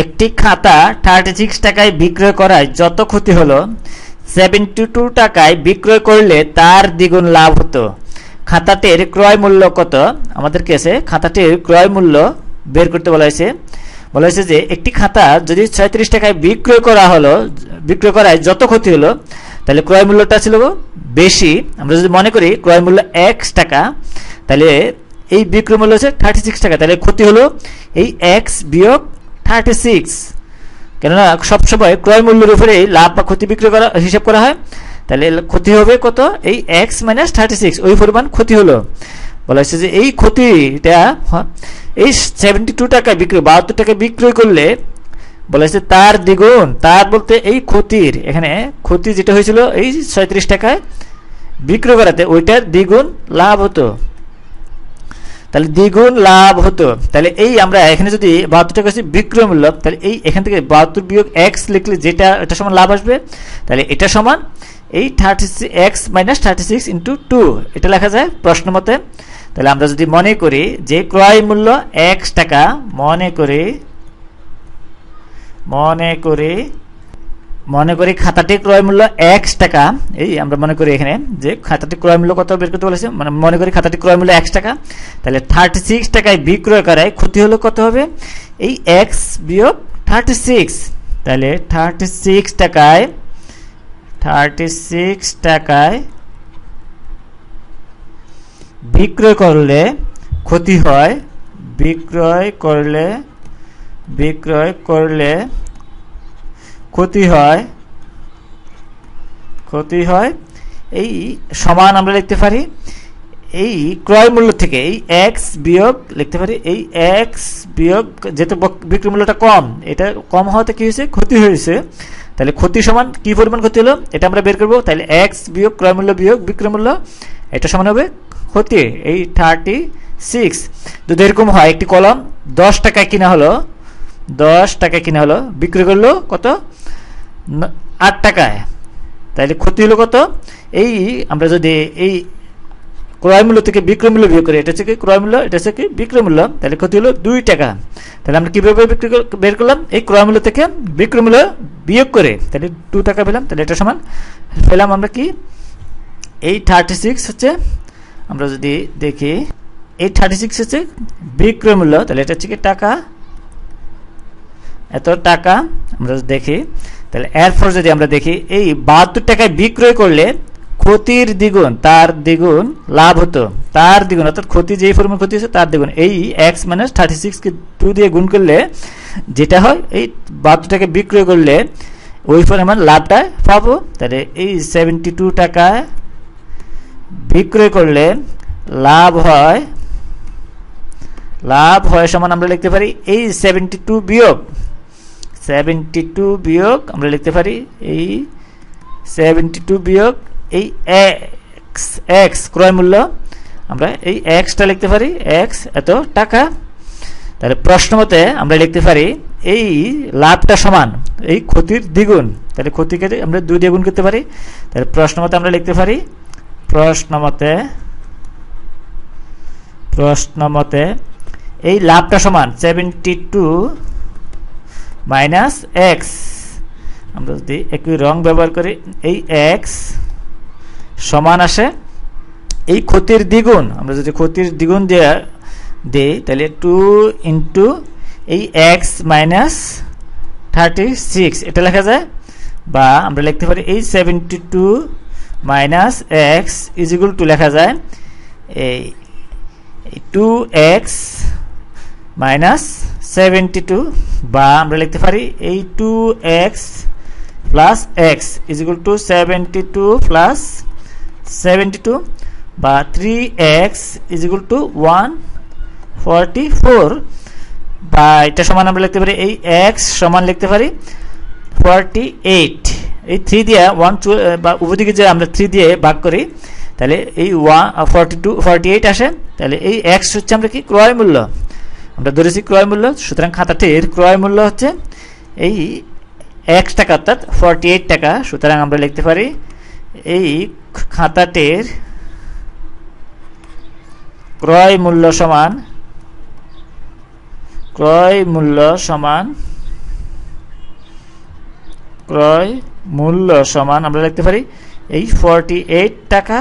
একটি খাতা thirty six টাকায় বিক্রয় করায় যত ক্ষতি হলো সেভেন্টি টু টাকায় বিক্রয় করলে তার দ্বিগুণ লাভ হতো। খাতাটির ক্রয় মূল্য কত? আমাদের কেসে খাতাটির ক্রয় মূল্য বের করতে বলা হয়েছে। বলা হয়েছে যে, একটি খাতা যদি ছয়ত্রিশ টাকায় বিক্রয় করা হলো, বিক্রয় করায় যত ক্ষতি হলো, তাহলে ক্রয় মূল্যটা ছিল বেশি। আমরা যদি মনে করি ক্রয় মূল্য এক্স টাকা, তাহলে এই বিক্রয় মূল্য হচ্ছে থার্টি সিক্স টাকা। তাহলে ক্ষতি হলো এই এক্স বিয়োগ থার্টি সিক্স কেননা সবসময় ক্রয় মূল্যের উপরে লাভ বা ক্ষতি বিক্রি করা, হিসাব করা হয়। তাহলে ক্ষতি হবে কত? এই এক্স মাইনাস থার্টি সিক্স ওই পরিমাণ ক্ষতি হলো। বলা হচ্ছে যে এই ক্ষতিটা হ- এই সেভেন্টি টু টাকা বিক্রি বাহাত্তর টাকা বিক্রয় করলে, বলা হচ্ছে তার দ্বিগুণ, তার বলতে এই ক্ষতির, এখানে ক্ষতি যেটা হয়েছিল, এই ছয়ত্রিশ টাকায় বিক্রয় করাতে ওইটার দ্বিগুণ লাভ হতো। তাহলে দ্বিগুণ লাভ হতো। তাহলে এই আমরা এখানে যদি বাহাত্তর টাকা হচ্ছে বিক্রয় মূল্য তাহলে এই এখান থেকে বাহাত্তর বিয়োগ এক্স লিখলে যেটা, এটা সমান লাভ আসবে। তাহলে এটা সমান এই thirty x minus thirty six into two এটা লেখা যায় প্রশ্ন মতে। তাহলে আমরা যদি মনে করি যে ক্রয় মূল্য এক্স টাকা, মনে করি মনে করি মনে করি খাতাটি ক্রয় মূল্য এক্স টাকা। এই আমরা মনে করি এখানে যে খাতাটি ক্রয় মূল্য কত বের করতে বলেছে? মানে মনে করি খাতাটি ক্রয় মূল্য এক্স টাকা। তাহলে থার্টি সিক্স টাকায় বিক্রয় করায় ক্ষতি হলো কত হবে? এই এক্স বিয়োগ থার্টি সিক্স তাহলে থার্টি সিক্স টাকায় থার্টি সিক্স টাকায় বিক্রয় করলে ক্ষতি হয়। বিক্রয় করলে বিক্রয় করলে ক্ষতি হয়। ক্ষতি হয়। এই সমান আমরা লিখতে পারি, এই ক্রয় মূল্য থেকে এই এক্স বিয়োগ লিখতে পারি, এই এক্স বিয়োগ যেহেতু বক- বিক্রয় মূল্যটা কম, এটা কম হওয়াতে কি হয়েছে? ক্ষতি হয়েছে। তাহলে ক্ষতি সমান কি পরিমাণ ক্ষতি হলো? এটা আমরা বের করব। তাহলে এক্স বিয়োগ ক্রয় মূল্য বিয়োগ বিক্রয় মূল্য, এটা সমান হবে ক্ষতি। এই থার্টি সিক্স যদি এরকম হয়, একটি কলম দশ টাকায় কিনা হলো, দশ টাকায় কিনা হলো বিক্রি করল কত? আট টাকায়। তাহলে ক্ষতি হলো কত? এই আমরা যদি এই ক্রয় মূল্য থেকে বিক্রয় মূল্য বিয়োগ করি, এটা হচ্ছে কি ক্রয় মূল্য, এটা হচ্ছে কি বিক্রয় মূল্য তাহলে ক্ষতি হলো দুই টাকা। তাহলে আমরা কীভাবে বিক্রি কর- বের করলাম? এই ক্রয় মূল্য থেকে বিক্রয় মূল্য বিয়োগ করে তাহলে দু টাকা পেলাম তাহলে এটা সমান। পেলাম আমরা কি? এই থার্টি সিক্স হচ্ছে, আমরা যদি দেখি, এই থার্টি সিক্স হচ্ছে বিক্রয় মূল্য তাহলে এটা হচ্ছে কি টাকা? এত টাকা, আমরা দেখি তাহলে এরপর যদি আমরা দেখি, এই বাহাত্তর টাকায় বিক্রয় করলে ক্ষতির দ্বিগুণ, তার দ্বিগুণ লাভ হতো। তার দ্বিগুণ, অর্থাৎ ক্ষতি যেই পরিমাণ ক্ষতি হচ্ছে তার দ্বিগুণ। এই এক্স মাইনাস থার্টি সিক্সকে টু দিয়ে গুণ করলে যেটা হয়, এই বাহাত্তর টাকা বিক্রয় করলে ওই পরিমাণ লাভটা পাবো। তাহলে এই সেভেন্টি টু টাকায় বিক্রয় করলে লাভ হয় লাভ হয় সমান আমরা লিখতে পারি, এই সেভেন্টি টু বিয়োগ সেভেন্টি টু বিয়োগ, আমরা লিখতে পারি এই সেভেন্টি টু বিয়োগ এই এক্স এক্স ক্রয় মূল্য, আমরা এই এক্সটা লিখতে পারি এক্স এত টাকা। তাহলে প্রশ্ন মতে আমরা লিখতে পারি এই লাভটা সমান, এই ক্ষতির দ্বিগুণ। তাহলে ক্ষতিকে আমরা দুই দিয়ে করতে পারি। তাহলে প্রশ্ন মতে আমরা লিখতে পারি, প্রশ্ন মতে প্রশ্ন মতে এই লাভটা সমান সেভেন্টি টু মাইনাস এক্স। আমরা যদি একই রং ব্যবহার করি, এই এক্স সমান আসে এই ক্ষতির দ্বিগুণ। আমরা যদি ক্ষতির দ্বিগুণ দিয়ে দিই, তাহলে টু ইন্টু এই এক্স মাইনাস থার্টি সিক্স এটা লেখা যায়? বা আমরা লিখতে পারি এই seventy two minus x equal to লেখা যায় এই two x minus seventy two বা আমরা লিখতে পারি এই two x plus x equal to seventy two plus seventy two বা three x equal to one forty four বা এটা সমান আমরা লিখতে পারি এই এক্স সমান লিখতে পারি ফর্টি এইট এই থ্রি দিয়ে ওয়ান টু বা উভয়দিকে যে আমরা থ্রি দিয়ে ভাগ করি, তাহলে এই one forty two forty eight আসে, তাহলে এই এক্স হচ্ছে আমরা কি ক্রয় মূল্য? আমরা ধরেছি ক্রয় মূল্য, সুতরাং খাতাটির ক্রয় মূল্য হচ্ছে এই এক টাকা, অর্থাৎ ফর্টি এইট টাকা। সুতরাং আমরা লিখতে পারি এই খাতাটির ক্রয় মূল্য সমান, ক্রয় মূল্য সমান, ক্রয় মূল্য সমান আমরা লিখতে পারি এই ফর্টি এইট টাকা